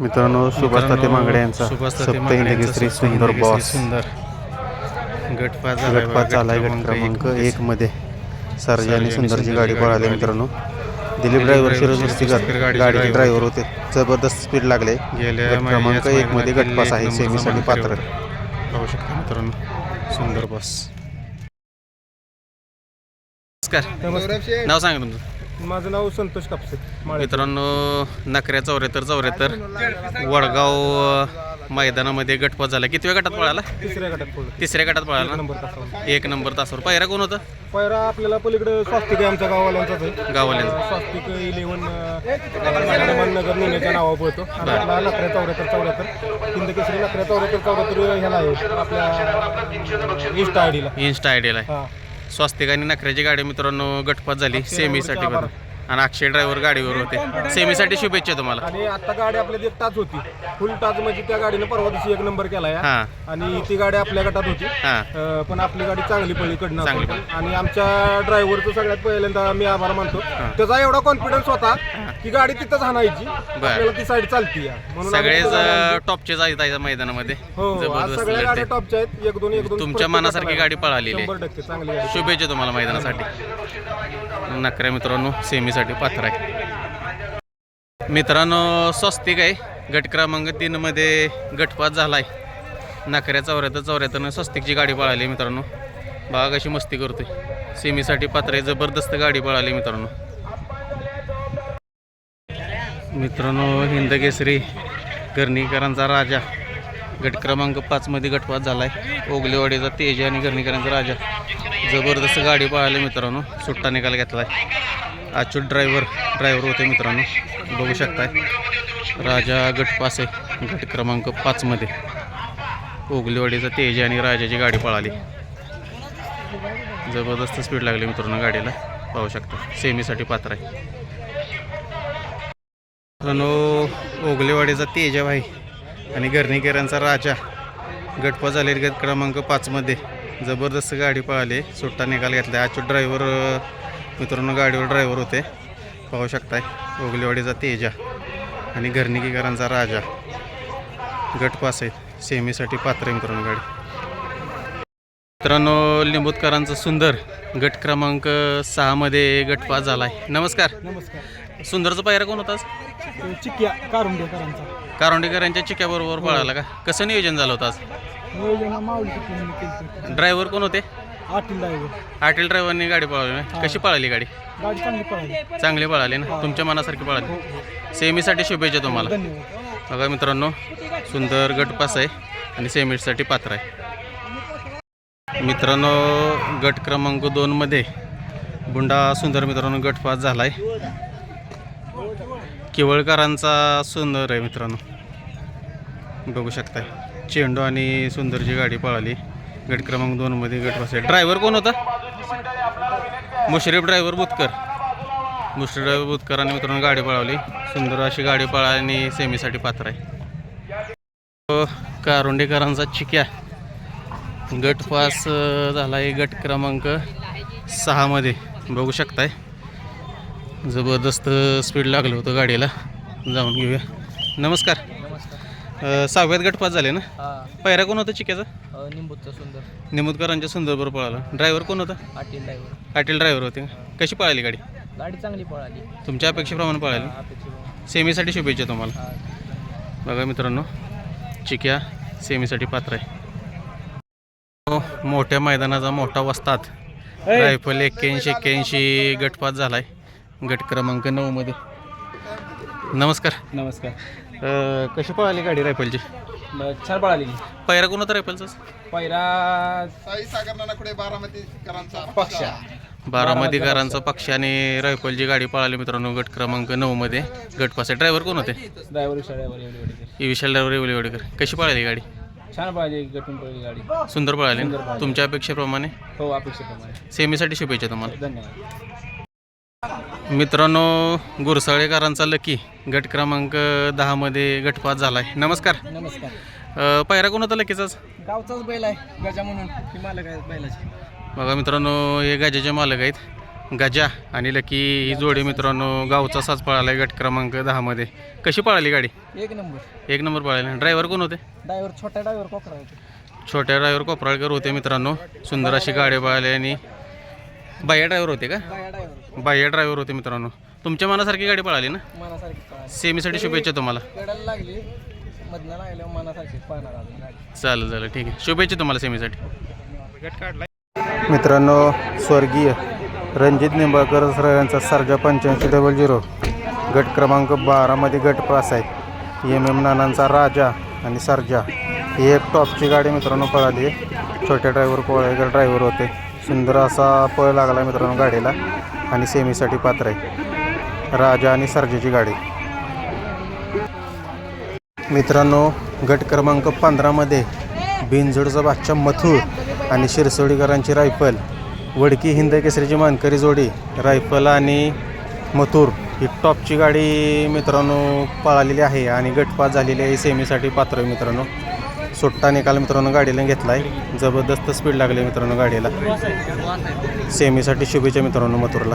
मित्रांनो सुभाष ताते मांगडे यांचा सप्त मांगडे हिंदी यांचा केसरी सप्त सुंदर बॉस सुंदर. गटपात चालाय गट क्रमांक. एक मध्ये. सर्जा आणि सुंदरची गाडी पळाली. मित्रांनो. दिलीप ड्रायव्हर शिरोज वस्तीकर गाडीचे. ड्रायव्हर होते. जबरदस्त स्पीड लागले. गट क्रमांक एक मध्ये गटपास आहे सेमीसाठी पात्र. पाहू शकता मित्रांनो सुंदर बॉस नमस्कार. नाव सांगा तुमचं. माझं नाव संतोष कापसे माळे मित्रांनो नकऱ्या चौऱ्याहत्तर चौऱ्याहत्तर वडगाव मैदानामध्ये गटपास झाला. किती वेळ गटात पळाला? तिसऱ्या गटात पडलो तिसऱ्या गटात पळाला नंबर तासावर. एक नंबर तासावर. पहिरा कोण होता? पहिला आपल्याला पलीकडे स्वास्तिक आहे आमच्या गावाल्यांचाच आहे. गावाल्यांचा स्वास्तिक इलेव्हन नगर नेण्याच्या नावावर पळतो. आणि आपला नकऱ्या चौऱ्याहत्तर चौऱ्याहत्तर हिंद केसरी नकऱ्या चौऱ्याहत्तर चौऱ्याहत्तर ह्याला आहे. आपल्या इन्स्टा आय डीला इन्स्टा आयडियल आहे. हां. स्वस्तिक आणि नखऱ्याची गाडी मित्रांनो गटपात झाली सेमीसाठी. पण. आणि अक्षय ड्रायव्हर गाडीवर होते. सेमीसाठी शुभेच्छा तुम्हाला. आणि आता गाडी आपल्या एक टाच होती. फुल टाच म्हणजे त्या गाडीनं परवा दिवशी एक नंबर केला हां. आणि ती गाडी आपल्या गटात होती. हां. अ, पण आपली गाडी चांगली पडली कडनं चांगली. आणि आमच्या ड्रायव्हरचं सगळ्यात पहिल्यांदा मी आभार मानतो. त्याचा एवढा कॉन्फिडन्स होता की गाडी तिथंच हाणायची आपल्याला ती साईड चालती या म्हणून आम्ही सगळेच तिथं. टॉपचे आहे मैदानामध्ये. हो आज जबरदस्त सगळ्या लढते. गाड्या टॉपच्या आहेत. एक दोन एक दोन. तुमच्या प्रत्येक मनासारखी गटाला गाडी पळालेली आहे. शंभर टक्के चांगली गाडी. शुभेच्छा तुम्हाला मैदानासाठी. नकऱ्या मित्रांनो सेमीसाठी पात्र आहे. मित्रांनो स्वस्तिक आहे. गट क्रमांक तीन मध्ये गटपात झालाय. नकऱ्या चौऱ्याहत्तर चौऱ्याहत्तर स्वस्तिकची गाडी पळाली मित्रांनो. बाग अशी मस्ती करतोय. सेमीसाठी पात्र आहे. जबरदस्त गाडी पळाली मित्रांनो. मित्रांनो हिंदकेसरी गर्णीकरांचा राजा. गट क्रमांक पाचमध्ये गटपात आहे ओगलेवाडीचा तेज आणि गर्णीकरांचा राजा. जबरदस्त गाडी पळाली मित्रांनो. सुट्टा निकाल आहे अच्युत ड्रायव्हर ड्रायव्हर होते मित्रांनो. बघू शकताय. राजा गटपास आहे. गट क्रमांक पाचमध्ये ओगलेवाडीचा तेज आणि राजाची गाडी पळाली. जबरदस्त स्पीड लागली मित्रांनो गाडीला. पाहू शकता. सेमीसाठी पात्र आहे. मित्रांनो ओगलेवाडीचा तेजा भाई आणि गर्णीकरांचा राजा. गटपा झाले गट क्रमांक पाचमध्ये जबरदस्त गाडी पळाली. सुट्टा निकाल घेतला अच्युत ड्रायव्हर मित्रांनो गाडीवर ड्रायव्हर होते. पाहू शकताय ओगलेवाडीचा तेजा आणि घरणिकीकरांचा राजा. गटपास आहे सेमीसाठी पात्र मित्रांनो गाडी. मित्रांनो लिंबूतकरांचं सुंदर गट क्रमांक सहामध्ये गटपास झाला आहे नमस्कार. नमस्कार. सुंदरचा पायरा कोण होता आज? चिक्या कारुंडेकरांचा कारोंडेकर यांच्या चिक्याबरोबर पळाला का? कसं नियोजन झालं होतं आज? नियोजन माऊली ड्रायव्हर कोण होते? आटील ड्रायव्हर. आटील ड्रायव्हरनी गाडी पळवली ना कशी पळाली गाडी? गाडी चांगली पळाली. चांगली पळाली ना? तुमच्या मनासारखी पळाली. सेमीसाठी शुभेच्छा तुम्हाला. धन्यवाद. बघा मित्रांनो सुंदर गटपास आहे आणि सेमीसाठी पात्र आहे. मित्रांनो गट क्रमांक दोनमध्ये बुंडा सुंदर मित्रांनो गटपास झाला आहे केवळकरांचा सुंदर आहे मित्रांनो. बघू शकताय. चेंडू आणि सुंदरची गाडी पळाली. गट क्रमांक दोनमध्ये गटपास आहे ड्रायव्हर कोण होता? मुश्रीफ ड्रायव्हर बुतकर. मुश्रीफ ड्रायव्हर बुतकरांनी मित्रांनो गाडी पळवली सुंदर अशी गाडी पळाली आणि सेमीसाठी पात्र आहे. कारुंडेकरांचा चिक्या. गट पास झाला आहे गट क्रमांक सहामध्ये बघू शकताय. जबरदस्त स्पीड लागलं होतं गाडीला. जाऊन घेऊया. नमस्कार. अं, सहाव्यात गट पास झाले ना? पहिरा कोण होता चिक्याचा? निंबूचा सुंदर. सुंदरबरोबर पळाला. ड्रायव्हर कोण होता? आटील ड्रायव्हर. पाटील ड्रायव्हर होते. कशी पळाली गाडी? गाडी चांगली पळाली. तुमच्या अपेक्षेप्रमाणे पळाली? सेमीसाठी शुभेच्छा तुम्हाला. बघा मित्रांनो चिक्या सेमीसाठी पात्र आहे. हो, मोठ्या मैदानाचा मोठा वस्तात. रायफल एक्क्याऐंशी एक्क्याऐंशी गटपात झालाय. गट क्रमांक नऊमध्ये नमस्कार. नमस्कार. अं, कशी पळाली गाडी रायफलची? छान पळाली पैरा कोण होता रायफलचा? पहिला पक्षा. बारामतीकरांचा पक्ष आणि रायफलची गाडी पळाली मित्रांनो गट क्रमांक नऊमध्ये गटपास ड्रायव्हर कोण होते? ड्रायव्हर रिक्षा ड्रायव्हर एवढी एवढी ई विशाल ड्रायव्हर एवढेकर कशी पळाली गाडी? छान पळाली गटून पळली गाडी. सुंदर पळाली ना? तुमच्या अपेक्षेप्रमाणे? हो अपेक्षेप्रमाणे. सेमीसाठी शुभेच्छा तुम्हाला. धन्यवाद. मित्रांनो गुरसाळेकरांचा लकी गट क्रमांक दहामध्ये गटपात झाला आहे नमस्कार. नमस्कार. अ, पायरा कोण होता लकीचाच गावचाच बैल आहे गजा म्हणून. ही मालक आहे बैलाची. बघा मित्रांनो हे गाजाचे मालक आहेत. गजा आणि लकी ही जोडी मित्रांनो गावचा साज पळाला गट क्रमांक दहामध्ये कशी पळाली गाडी? एक नंबर. एक नंबर पळाली. ड्रायव्हर कोण होते? ड्रायव्हर छोटा ड्रायव्हर कोकरा होते. छोट्या ड्रायव्हर कोपराळकर होते मित्रांनो. सुंदर अशी गाडी पळाली आणि बाह्य ड्रायव्हर होते का? बाया ड्रायव्हर बाह्य ड्रायव्हर होते मित्रांनो. तुमच्या मनासारखी गाडी पळाली ना? मनासारखी पळाली. सेमीसाठी शुभेच्छा तुम्हाला. पेडाला लागली. मधनं लागल्यावर मनासारखीच पळणार अजून गाडी. चालेल चालेल. ठीक आहे. शुभेच्छा तुम्हाला सेमीसाठी. मित्रांनो स्वर्गीय रणजित निंबाळकर सर यांचा सर्जा पंच्याऐंशी डबल झिरो गट क्रमांक बारामध्ये गट पास आहे. एम एम नानांचा राजा आणि सर्जा. ही एक टॉपची गाडी मित्रांनो पळाली आहे. छोट्या ड्रायव्हर कोळेकर ड्रायव्हर होते. सुंदर असा पळ लागला मित्रांनो गाडीला आणि सेमीसाठी पात्र आहे. राजा आणि सर्जेची गाडी. मित्रांनो गट क्रमांक पंधरामध्ये बिनजोडचा बादशा मथुर आणि शिरसोडीकरांची रायफल वडकी हिंद केसरीची मानकरी जोडी रायफल आणि मथुर ही टॉपची गाडी मित्रांनो पळालेली आहे आणि गटपात झालेली आहे. सेमीसाठी पात्र आहे मित्रांनो. सुट्टा निकाल मित्रांनो गाडीला घेतला आहे जबरदस्त स्पीड लागली मित्रांनो गाडीला. सेमीसाठी शुभेच्छा मित्रांनो मथुरला.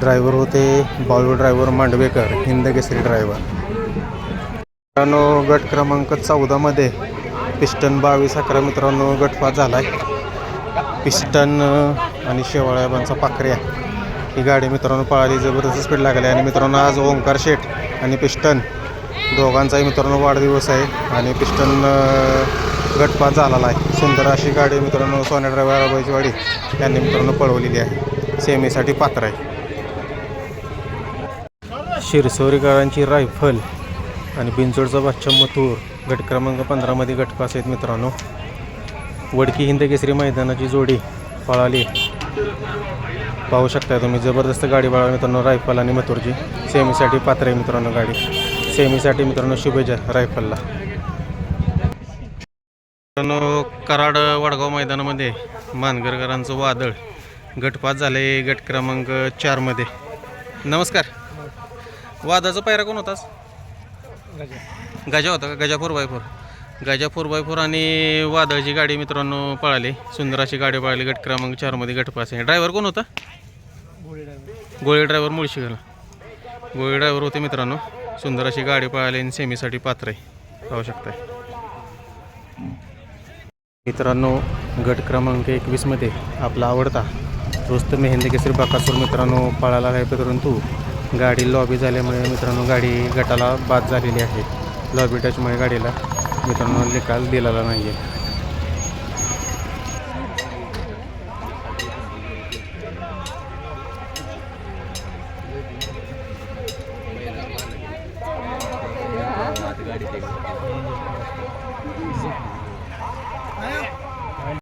ड्रायव्हर होते Bollywood driver Mandavekar Hind Kesari driver मित्रांनो गट क्रमांक चौदामध्ये पिस्टन बावीस अकरा मित्रांनो गटपात झाला आहे पिस्टन आणि शेवाळ्याबांचा पाखऱ्या. ही गाडी मित्रांनो पळाली जबरदस्त स्पीड लागली. आणि मित्रांनो आज ओंकार शेठ आणि पिस्टन दोघांचाही मित्रांनो वाढदिवस आहे आणि पिस्टन गटपात झालेला आहे. सुंदर अशी गाडी मित्रांनो सोन्या ड्रायव्हर वाडी यांनी मित्रांनो पळवलेली आहे. सेमीसाठी पात्र आहे. शिरसोरीकरांची रायफल आणि बिंचोडचा बादशा मथूर गट क्रमांक पंधरामध्ये गटपास आहेत मित्रांनो. वडकी हिंद केसरी मैदानाची जोडी पळाली. पाहू शकता तुम्ही जबरदस्त गाडी पळाली मित्रांनो रायफल आणि मथुरची. सेमीसाठी पात्र आहे मित्रांनो गाडी. सेमीसाठी मित्रांनो शुभेच्छा रायफलला. मित्रांनो कराड वडगाव मैदानामध्ये मानगरकरांचं वादळ गटपात झाले गट क्रमांक चारमध्ये नमस्कार. वादाचा पायरा कोण होतास? गजा होता का? Gaja four by four. Gaja four by four आणि वादळची गाडी मित्रांनो पळाली. सुंदर अशी गाडी पळाली गट क्रमांक चारमध्ये गटपास आहे ड्रायव्हर कोण होता? गोळी ड्रायव्हर ड्रायव्हर मुळशीला गोळी ड्रायव्हर होते मित्रांनो. सुंदर अशी गाडी पळाली आणि सेमीसाठी पात्र आहे. पाहू शकताय. मित्रांनो गट क्रमांक एकवीसमध्ये आपला आवडता दोस्त मेहंदी केसरी बाकासूर मित्रांनो पळाला आहे परंतु गाडी लॉबी झाल्यामुळे मित्रांनो गाडी गटाला बाद झालेली आहे. लॉबी टचमुळे गाडीला मित्रांनो निकाल दिलेला नाही आहे